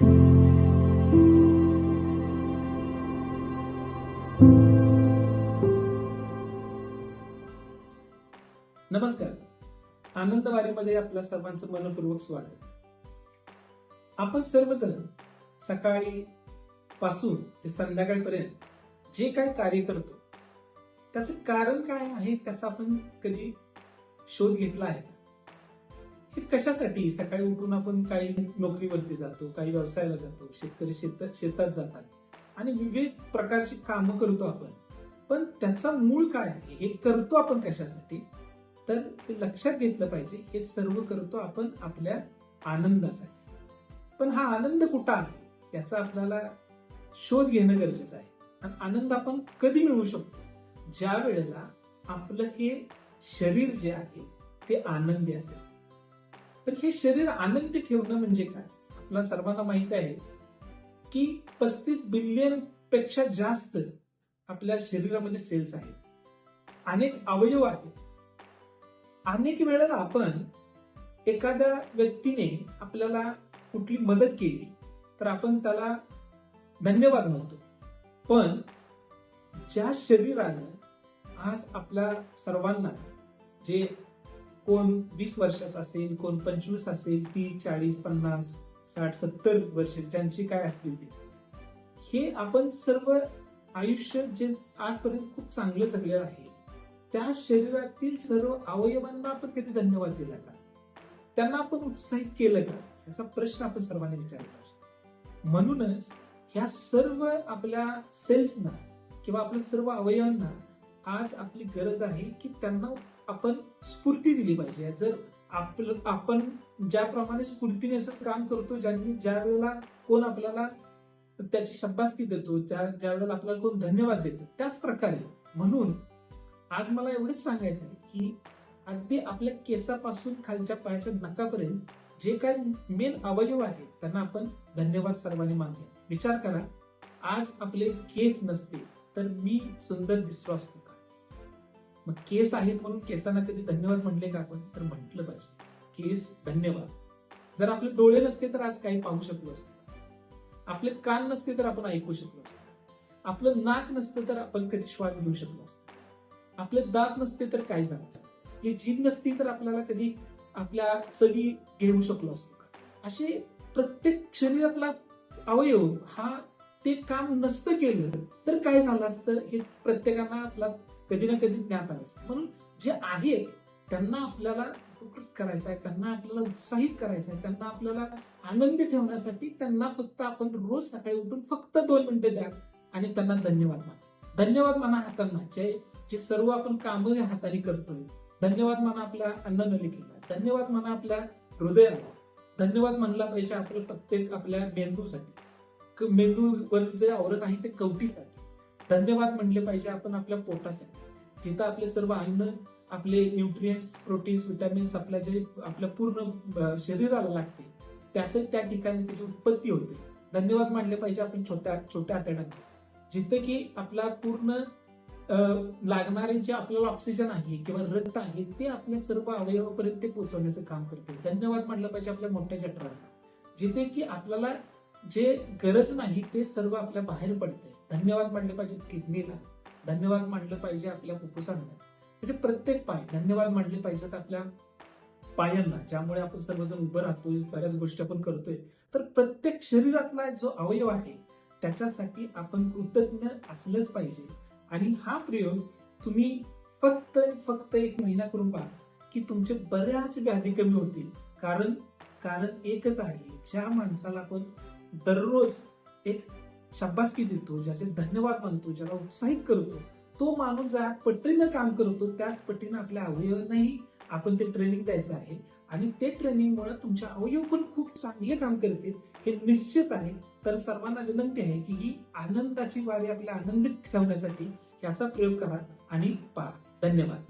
नमस्कार. आनंद वारीमध्ये आपल्या सर्वांचं मनपूर्वक स्वागत. आपण सर्वजण सकाळी पासून ते संध्याकाळपर्यंत जे काय कार्य करतो त्याचं कारण काय आहे त्याचा आपण कधी शोध घेतला आहे ते हे कशासाठी सकाळी उठून आपण काही नोकरीवरती जातो काही व्यवसायाला जातो शेतकरी शेत शेतात जातात. आणि विविध प्रकारची कामं करतो आपण. पण त्याचा मूळ काय आहे? हे करतो आपण कशासाठी? तर ते लक्षात घेतलं पाहिजे हे सर्व करतो आपण आपल्या आनंदासाठी. पण हा आनंद कुठं आहे? याचा आपल्याला शोध घेणं गरजेचं आहे. आणि आनंद आपण कधी मिळवू शकतो? ज्या वेळेला आपलं हे शरीर जे आहे ते आनंदी असेल. तर हे शरीर आनंदी ठेवणं म्हणजे काय? आपल्या सर्वांना माहीत आहे की पस्तीस बिलियनपेक्षा जास्त आपल्या शरीरामध्ये सेल्स आहेत. अनेक अवयव आहेत. अनेक वेळेला आपण एखाद्या व्यक्तीने आपल्याला कुठली मदत केली तर आपण त्याला धन्यवाद म्हणतो. पण ज्या शरीरानं आज आपल्या सर्वांना जे कोण वीस वर्षाचा असेल कोण पंचवीस असेल तीस चाळीस पन्नास साठ सत्तर वर्ष ज्यांची काय असतील ते. हे आपण सर्व आयुष्य जे आजपर्यंत खूप चांगलं जगलेलं आहे त्या शरीरातील सर्व अवयवांना आपण कधी धन्यवाद दिला का? त्यांना आपण उत्साहित केलं का? याचा प्रश्न आपण सर्वांनी विचारला पाहिजे. म्हणूनच ह्या सर्व आपल्या सेल्सना किंवा आपल्या सर्व अवयवांना आज आपली गरज आहे की त्यांना आपण स्फूर्ती दिली पाहिजे. जर आपलं आपण ज्याप्रमाणे स्फूर्तीने असं काम करतो ज्यांनी ज्या वेळेला कोण आपल्याला त्याची शब्बासकी देतो त्या ज्या वेळेला आपल्याला कोण धन्यवाद देतो त्याच प्रकारे. म्हणून आज मला एवढंच सांगायचं आहे की अगदी आपल्या केसापासून खालच्या पायाच्या नकापर्यंत जे काय मेन अवयव आहे त्यांना आपण धन्यवाद सर्वांनी मानले विचार करा आज आपले केस नसते तर मी सुंदर दिसलो असतो. मग केस आहेत म्हणून केसांना कधी धन्यवाद म्हणले का आपण? तर म्हटलं पाहिजे. केस धन्यवाद. जर आपले डोळे नसते तर आज काही पाहू शकलो असतो. आपले कान नसते तर आपण ऐकू शकलो असतो. आपलं नाक नसतं तर आपण कधी श्वास घेऊ शकलो असतो. आपले दात नसते तर काय झालं असतं? आपली जीभ नसती तर आपल्याला कधी आपल्या चवी घेऊ शकलो असतो का? असे प्रत्येक शरीरातला अवयव हा ते काम नसतं केलं तर काय झालं असतं हे प्रत्येकांना आपला कधी ना कधी ज्ञात आलं म्हणून जे आहे त्यांना आपल्याला उपकृत करायचं आहे त्यांना आपल्याला उत्साहित करायचं आहे त्यांना आपल्याला आनंदी ठेवण्यासाठी त्यांना फक्त आपण रोज सकाळी उठून फक्त दोन मिनिटं द्या आणि त्यांना धन्यवाद माना. धन्यवाद माना हातांना जे जे सर्व आपण कामं हाताने करतोय. धन्यवाद माना आपल्या अन्ननलिकेला. धन्यवाद माना आपल्या हृदयाला. धन्यवाद म्हणला पाहिजे आपलं प्रत्येक आपल्या मेंदूसाठी. मेंदूवर जे आवरण आहे ते कवटीसाठी. धन्यवाद म्हणले पाहिजे आपण आपल्या पोटासाठी जिथं आपले सर्व अन्न आपले न्यूट्रिएंट्स प्रोटीन्स विटॅमिन्स आपल्या जे आपल्या पूर्ण शरीराला लागते त्याचं त्या ठिकाणी त्याची उत्पत्ती होते. धन्यवाद मानले पाहिजे आपण छोट्या छोट्या आतड्यांना. जिथं की आपला पूर्ण लागणारे जे आपल्याला ऑक्सिजन आहे किंवा रक्त आहे ते आपल्या सर्व अवयवापर्यंत पोहोचवण्याचं काम करते. धन्यवाद मानलं पाहिजे आपल्या मोठ्या जठराला जिथे की आपल्याला जे गरज नाही ते सर्व आपल्या बाहेर पडते धन्यवाद मानले पाहिजे किडनीला. धन्यवाद मानलं पाहिजे आपल्या फुफ्फुसांना म्हणजे प्रत्येक पाय धन्यवाद मानले पाहिजेत आपल्या पायांना ज्यामुळे आपण सर्वजण उभं राहतोय बऱ्याच गोष्टी आपण करतोय. तर प्रत्येक शरीरातला जो अवयव आहे त्याच्यासाठी आपण कृतज्ञ असलंच पाहिजे. आणि हा प्रयोग तुम्ही फक्त फक्त एक महिना करून पहा की तुमचे बऱ्याच व्याधी कमी होतील. कारण कारण एकच आहे ज्या माणसाला आपण दररोज एक शाबासकी देतो ज्याचे धन्यवाद मानतो ज्याला उत्साहित करतो. तो माणूस ज्या पटीनं काम करतो त्याच पटीनं आपल्या अवयवांनाही आपण ते ट्रेनिंग द्यायचं आहे. आणि ते ट्रेनिंगमुळे तुमच्या अवयव पण खूप चांगले काम करतील हे निश्चित आहे. तर सर्वांना विनंती आहे की ही आनंदाची वारी आपल्या आनंदित ठेवण्यासाठी याचा प्रयोग करा आणि पहा. धन्यवाद.